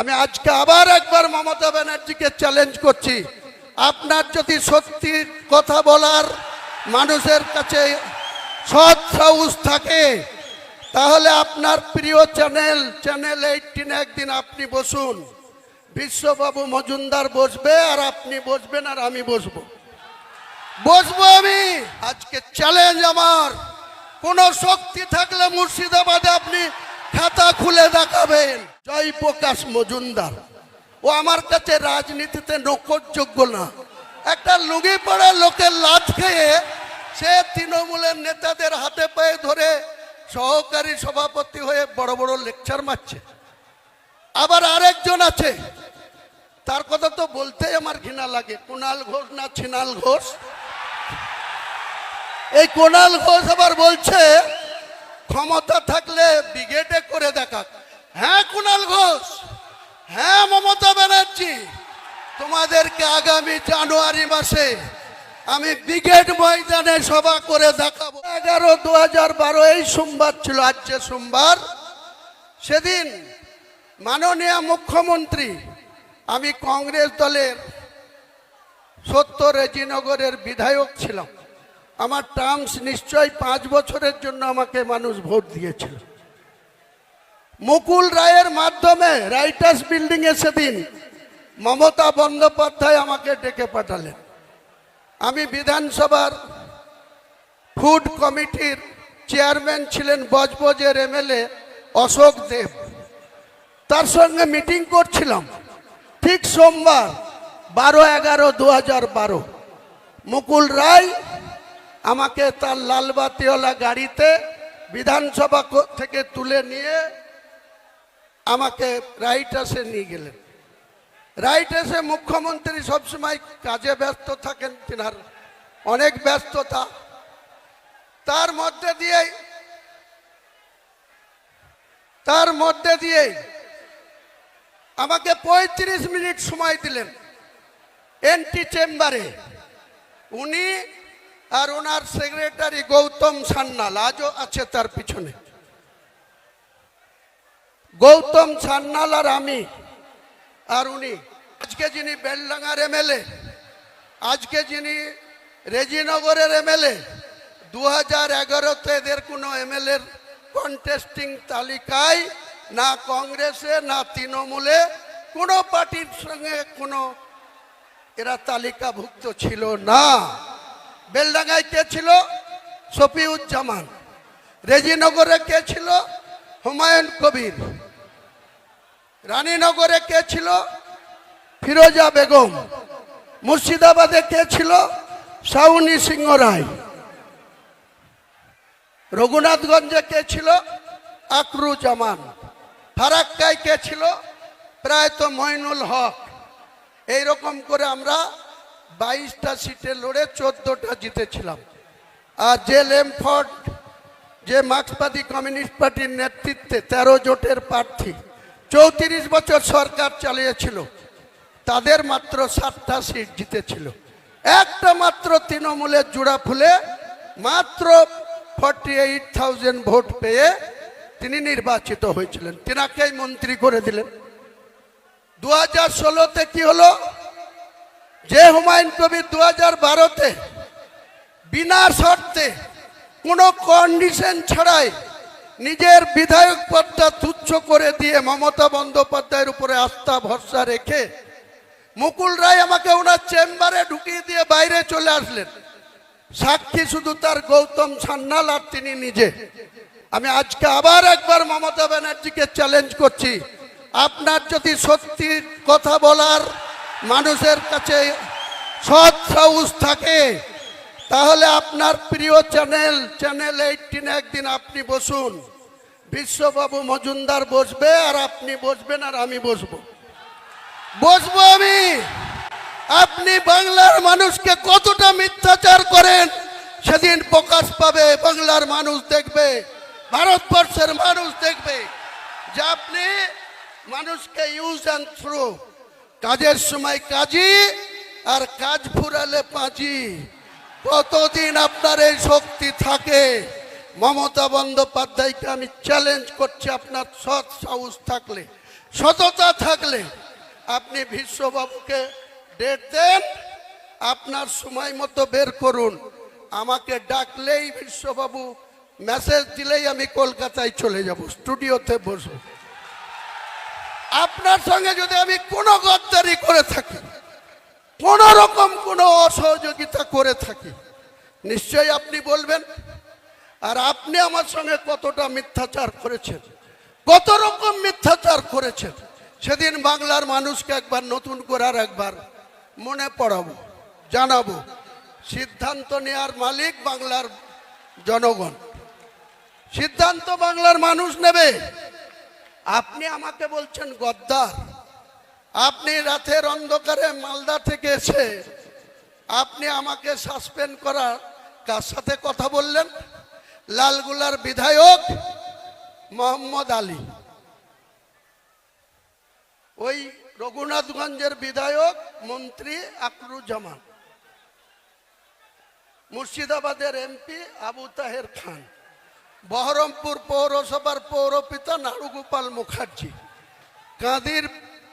আমি আজকে আবার একবার মমতা ব্যানার্জিকে চ্যালেঞ্জ করছি। আপনার যদি সত্যি কথা বলার মানুষের কাছে সৎ সাহস থাকে, তাহলে আপনার প্রিয় চ্যানেল চ্যানেল এইটিন একদিন আপনি বসুন। বিশ্ববাবু মজুমদার বসবে আর আপনি বসবেন আর আমি বসবো। বসবো আমি। আজকে চ্যালেঞ্জ আমার। কোন শক্তি থাকলে মুর্শিদাবাদে আপনি খাতা খুলে দেখাবেন। জয় প্রকাশ মজুমদার। ও আমার কাছে রাজনীতিতে নকরযোগ্য না। একটা লুঙ্গি পড়া লোকের লাথ খেয়ে সে তৃণমূলের নেতাদের হাতে পায়ে ধরে সহকারী সভাপতি হয়ে বড় বড় লেকচার মারছে। আবার আরেকজন আছে। তার কথা তো বলতেই আমার ঘৃণা লাগে। কুণাল ঘোষ না ছিনাল ঘোষ? এই কোনাল ঘোষ আবার বলছে ক্ষমতা থাকলে ব্রিগেডে করে দেখাক। হ্যাঁ কুণাল ঘোষ? হ্যাঁ মমতা ব্যানার্জি? তোমাদেরকে আগামী জানুয়ারি মাসে আমি ব্রিগেড ময়দানে সভা করে দেখাবো। এগারো দু হাজার বারো, এই সোমবার ছিল, আজকে সোমবার। সেদিন মাননীয় মুখ্যমন্ত্রী, আমি কংগ্রেস দলের সত্য রেজিনগরের বিধায়ক ছিলাম। আমার টার্মস নিশ্চয়ই পাঁচ বছরের জন্য আমাকে মানুষ ভোট দিয়েছিল। মুকুল রায়ের মাধ্যমে রাইটার্স বিল্ডিং এ সেদিন মমতা বন্দ্যোপাধ্যায় আমাকে ডেকে পাঠালেন। আমি বিধানসভার ফুড কমিটির চেয়ারম্যান ছিলেন বজবজের এমএলএ অশোক দেব। তার সঙ্গে মিটিং করছিলাম। ঠিক সোমবার বারো এগারো দু হাজার বারো। মুকুল রায় আমাকে তার লালবাতিওয়ালা গাড়িতে বিধানসভা থেকে তুলে নিয়ে আমাকে রাইট নিয়ে গেলেন। রাইট মুখ্যমন্ত্রী সবসময় কাজে ব্যস্ত থাকেন, তিনার অনেক ব্যস্ততা। তার মধ্যে দিয়েই, তার মধ্যে দিয়েই আমাকে পঁয়ত্রিশ মিনিট সময় দিলেন। এনটি চেম্বারে। উনি আর ওনার সেক্রেটারি গৌতম সান্যাল আজও আছে তার পিছনে। গৌতম সান্যাল আর আমি, আর উনি। আজকে যিনি বেলডাঙ্গার এমএলএ, আজকে যিনি রেজিনগরের এমএলএ দু হাজার এগারোতে এদের কোনো এমএলএর কন্টেস্টিং তালিকায় না কংগ্রেসে, না তৃণমূলে, কোনো পার্টির সঙ্গে কোনো, এরা তালিকাভুক্ত ছিল না। বেলডাঙ্গায় কে ছিল? সফিউজ্জামান রেজিনগরে কে ছিল? হুমায়ুন কবির। রানীনগরে কে ছিল? ফিরোজা বেগম। মুর্শিদাবাদে কে ছিল? সাউনি সিংহ রায়। রঘুনাথগঞ্জে কে ছিল? আকরু জামান ফারাক্কায় কে ছিল? প্রায় তো মইনুল হক। এইরকম করে আমরা বাইশটা সিটে লড়ে চোদ্দটা জিতেছিলাম। আর যে লেমফোর্ড, যে মার্ক্সবাদী কমিউনিস্ট পার্টির নেতৃত্বে তেরো জোটের প্রার্থী, চৌত্রিশ বছর সরকার চালিয়েছিল, তাদের মাত্র সাতটা সিট জিতেছিল। একটা মাত্র তৃণমূলের জোড়া ফুলে মাত্র ফর্টি এইট থাউজেন্ড ভোট পেয়ে তিনি নির্বাচিত হয়েছিলেন। তিনাকেই মন্ত্রী করে দিলেন। দু হাজার ষোলোতে কি হলো? যে হুমায়ুন কবির দু হাজার বারোতে বিনা শর্তে কোনো কন্ডিশন ছাড়াই নিজের বিধায়ক পদটা তুচ্ছ করে দিয়ে মমতা বন্দ্যোপাধ্যায়ের উপরে আস্থা ভরসা রেখে মুকুল রায় আমাকে ওনার চেম্বারে ঢুকিয়ে দিয়ে বাইরে চলে আসলেন। সাক্ষী শুধু তার গৌতম সান্যাল আর তিনি নিজে। আমি আজকে আবার একবার মমতা ব্যানার্জিকে চ্যালেঞ্জ করছি। আপনার যদি সত্যি কথা বলার মানুষের কাছে সৎ থাকে, তাহলে আপনার প্রিয় চ্যানেল চ্যানেল এইটিন একদিন আপনি বসুন। বিশ্ববাবু মজুমদার বসবে আর আপনি বসবেন আর আমি বসবো। বসবো আমি। আপনি বাংলার মানুষকে কতটা মিথ্যাচার করেন, সেদিন প্রকাশ পাবে, বাংলার মানুষ দেখবে, ভারতবর্ষের মানুষ দেখবে যে আপনি মানুষকে ইউজ অ্যান্ড থ্রো কাজের সময় কাজী আর কাজ ফুরালে পাঁচি। কতদিন আপনার এই শক্তি থাকে? মমতা বন্দ্যোপাধ্যায়কে আমি চ্যালেঞ্জ করছি আপনার সৎ সাহস থাকলে, সততা থাকলে। আপনি বিশ্ববাবুকে ডেট দেন, আপনার সময় মতো বের করুন। আমাকে ডাকলেই বিশ্ববাবু মেসেজ দিলেই আমি কলকাতায় চলে যাব স্টুডিওতে বসবো। আপনার সঙ্গে যদি আমি কোনো গদ্দারি করে থাকি, কোন রকম কোনো অসহযোগিতা করে থাকি, নিশ্চয়ই আপনি বলবেন, আর আপনি আমার সঙ্গে কতটা মিথ্যাচার করেছেন, কত রকম মিথ্যাচার করেছেন, সেদিন বাংলার মানুষকে একবার নতুন করার একবার মনে পড়াবো, জানাব, সিদ্ধান্ত নেওয়ার মালিক বাংলার জনগণ। সিদ্ধান্ত বাংলার মানুষ নেবে। আপনি আমাকে বলছেন গদ্দার। আপনি রাতের অন্ধকারে মালদা থেকে এসে আপনি আমাকে সাসপেন্ড করার কার সাথে কথা বললেন? লালগুলার বিধায়ক মোহাম্মদ আলী। ওই রঘুনাথগঞ্জের বিধায়ক মন্ত্রী আকরুজ্জামান। মুর্শিদাবাদের এমপি আবু তাহের খান। বহরমপুর পৌরসভার পৌরপিতা নাড়ুগোপাল মুখার্জি, কাঁদির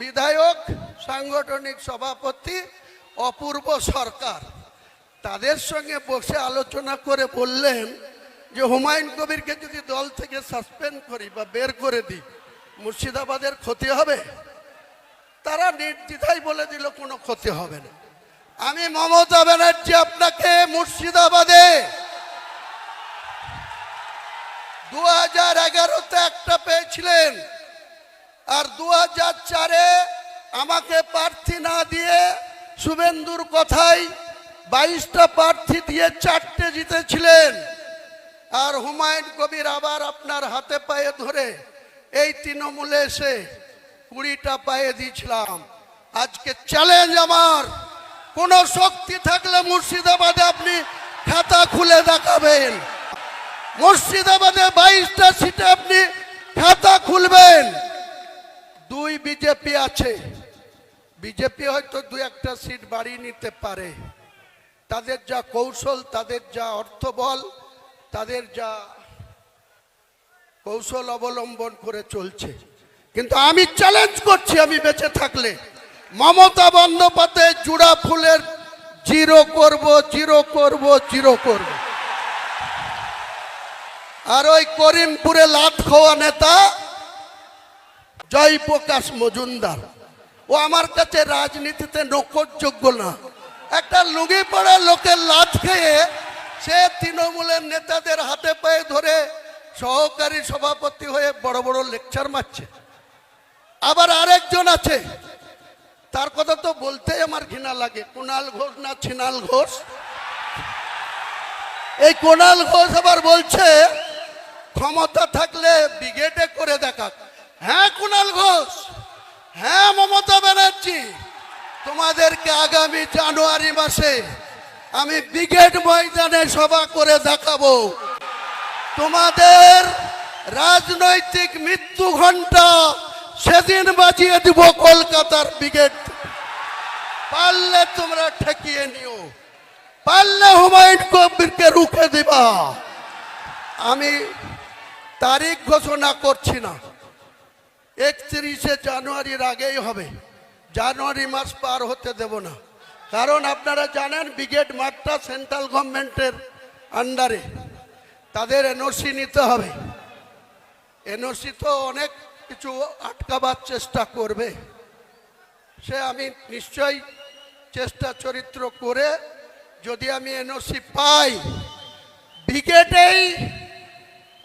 বিধায়ক, সাংগঠনিক সভাপতি, অপূর্ব সরকার। তাদের সঙ্গে বসে আলোচনা করে বললেন যে, হুমায়ুন কবিরকে যদি দল থেকে সাসপেন্ড করি বা বের করে দিই, মুর্শিদাবাদের ক্ষতি হবে? তারা নির্দ্বিধায় বলে দিল, কোনো ক্ষতি হবে না। আমি মমতা ব্যানার্জি আপনাকে মুর্শিদাবাদে দু হাজার এগারোতে একটা পেয়েছিলেন। আর দু হাজার চারে আমাকে প্রার্থী না দিয়ে শুভেন্দুর কথাই বাইশটা প্রার্থী দিয়ে চারটে জিতেছিলেন। আর হুমায়ুন কবির আবার আপনার হাতে পায়ে ধরে এই তৃণমূলে এসে কুড়িটা পায়ে দিয়েছিলাম। আজকে চ্যালেঞ্জ আমার। কোন শক্তি থাকলে মুর্শিদাবাদে আপনি খাতা খুলে দেখাবেন। মুর্শিদাবাদে বাইশটা সিটে আপনি খাতা খুলবেন। দুই বিজেপি আছে। বিজেপি হয়তো দু একটা সিট বাড়িয়ে নিতে পারে। তাদের যা কৌশল, তাদের যা অর্থবল, তাদের যা কৌশল অবলম্বন করে চলছে। কিন্তু আমি চ্যালেঞ্জ করছি আমি বেঁচে থাকলে। মমতা বন্দ্যোপাধ্যায় জুড়া ফুলের, জিরো করব জিরো করব জিরো করব। আর ওই করিমপুরে লাত খাওয়া নেতা জয়প্রকাশ মজুমদার। ও আমার কাছে রাজনীতিতে নকরযোগ্য না। একটা লুঙ্গি পড়া লোকের লাত খেয়ে সে তৃণমূলের নেতাদের হাতে পায়ে ধরে সহকারী সভাপতি হয়ে বড় বড় লেকচার মারছে। আবার আরেকজন আছে। তার কথা তো বলতেই আমার ঘৃণা লাগে। কুণাল ঘোষ না ছিনাল ঘোষ? এই কুণাল ঘোষ আবার বলছে ক্ষমতা থাকলে ব্রিগেডে করে দেখাক। হ্যাঁ কুণাল ঘোষ? হ্যাঁ মমতা ব্যানার্জি? তোমাদেরকে আগামী জানুয়ারি মাসে আমি ব্রিগেড ময়দানে সভা করে দেখাবো। তোমাদের রাজনৈতিক মৃত্যু ঘণ্টা সেদিন বাজিয়ে দিব কলকাতার ব্রিগেড। পারলে তোমরা ঠেকিয়ে নিও। পারলে হুমায়ুন কবিরকে রুখে দিবা। আমি তারিখ ঘোষণা করছি না। একত্রিশে জানুয়ারির আগেই হবে। জানুয়ারি মাস পার হতে দেব না। কারণ আপনারা জানেন, ব্রিগেড মাঠটা সেন্ট্রাল গভর্নমেন্টের আন্ডারে। তাদের এনওসি নিতে হবে। এনওসি তো অনেক কিছু আটকাবার চেষ্টা করবে। সে আমি নিশ্চয়ই চেষ্টা চরিত্র করে যদি আমি এনওসি পাই, ব্রিগেডেই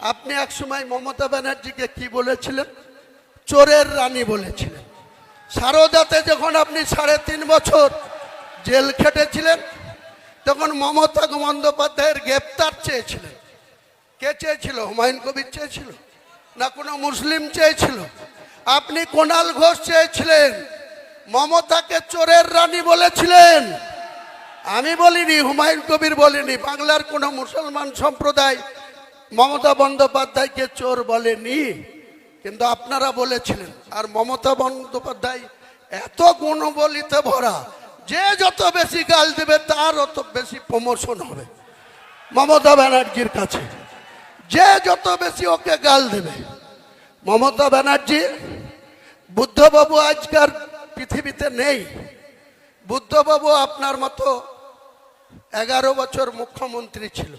আপনি এক সময় মমতা ব্যানার্জিকে কি বলেছিলেন? চোরের রানী বলেছিলেন। সারদাতে যখন আপনি সাড়ে তিন বছর জেল খেটেছিলেন, তখন মমতা বন্দ্যোপাধ্যায়ের গ্রেপ্তার চেয়েছিলেন। কে চেয়েছিল? হুমায়ুন কবির চেয়েছিল? না কোনো মুসলিম চেয়েছিল? আপনি কোনাল ঘোষ চেয়েছিলেন। মমতাকে চোরের রানী বলেছিলেন। আমি বলিনি, হুমায়ুন কবির বলিনি। বাংলার কোনো মুসলমান সম্প্রদায় মমতা বন্দ্যোপাধ্যায়কে চোর বলেনি, কিন্তু আপনারা বলেছিলেন, আর মমতা বন্দ্যোপাধ্যায় এত গুণবলিতে ভরা, যে যত বেশি গাল দেবে তার অত বেশি প্রমোশন হবে। মমতা ব্যানার্জির কাছে, যে যত বেশি ওকে গাল দেবে। মমতা ব্যানার্জি, বুদ্ধবাবু আজকার পৃথিবীতে নেই। বুদ্ধবাবু আপনার মতো এগারো বছর মুখ্যমন্ত্রী ছিল।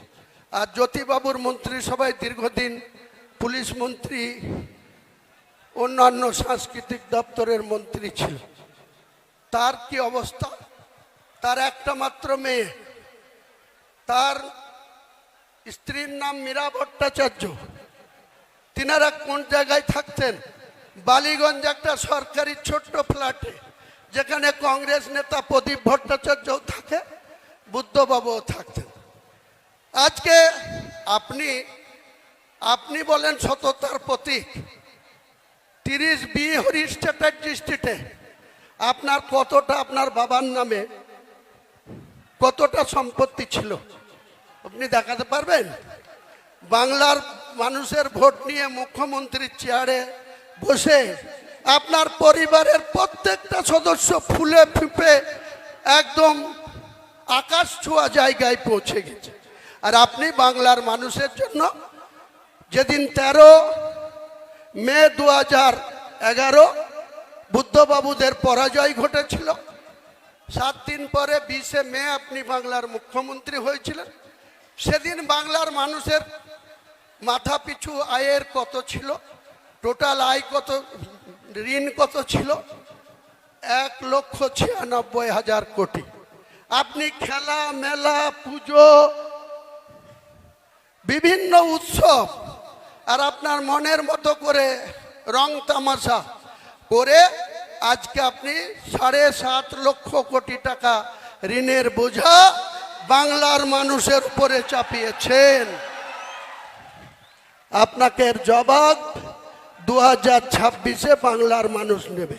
আর জ্যোতিবাবুর মন্ত্রিসভায় দীর্ঘদিন পুলিশ মন্ত্রী, অন্যান্য সাংস্কৃতিক দপ্তরের মন্ত্রী ছিল। তার কি অবস্থা? তার একটা মাত্র মেয়ে। তার স্ত্রীর নাম মীরা ভট্টাচার্য। তিনারা কোন জায়গায় থাকতেন? বালিগঞ্জ একটা সরকারি ছোট্ট ফ্ল্যাটে, যেখানে কংগ্রেস নেতা প্রদীপ ভট্টাচার্যও থাকে, বুদ্ধবাবুও থাকতেন। আজকে আপনি আপনি বলেন সততার প্রতীক। তিরিশ বি হরি চ্যাটার্জি স্ট্রিটে আপনার কতটা আপনার বাবার নামে কতটা সম্পত্তি ছিল? আপনি দেখাতে পারবেন? বাংলার মানুষের ভোট নিয়ে মুখ্যমন্ত্রীর চেয়ারে বসে আপনার পরিবারের প্রত্যেকটা সদস্য ফুলে ফিপে একদম আকাশ ছোঁয়া জায়গায় পৌঁছে গেছে। আর আপনি বাংলার মানুষের জন্য যেদিন তেরো মে দু হাজার এগারো বুদ্ধবাবুদের পরাজয় ঘটেছিল, সাত দিন পরে বিশে মে আপনি বাংলার মুখ্যমন্ত্রী হয়েছিলেন, সেদিন বাংলার মানুষের মাথা পিছু আয়ের কত ছিল, টোটাল আয় কত, ঋণ কত ছিল? এক লক্ষ ছিয়ানব্বই হাজার কোটি। আপনি খেলা মেলা পুজো বিভিন্ন উৎসব আর আপনার মনের মতো করে রং তামাশা করে আজকে আপনি সাড়ে সাত লক্ষ কোটি টাকা ঋণের বোঝা বাংলার মানুষের উপরে চাপিয়েছেন। আপনাকে জবাব দু হাজার ছাব্বিশে বাংলার মানুষ নেবে।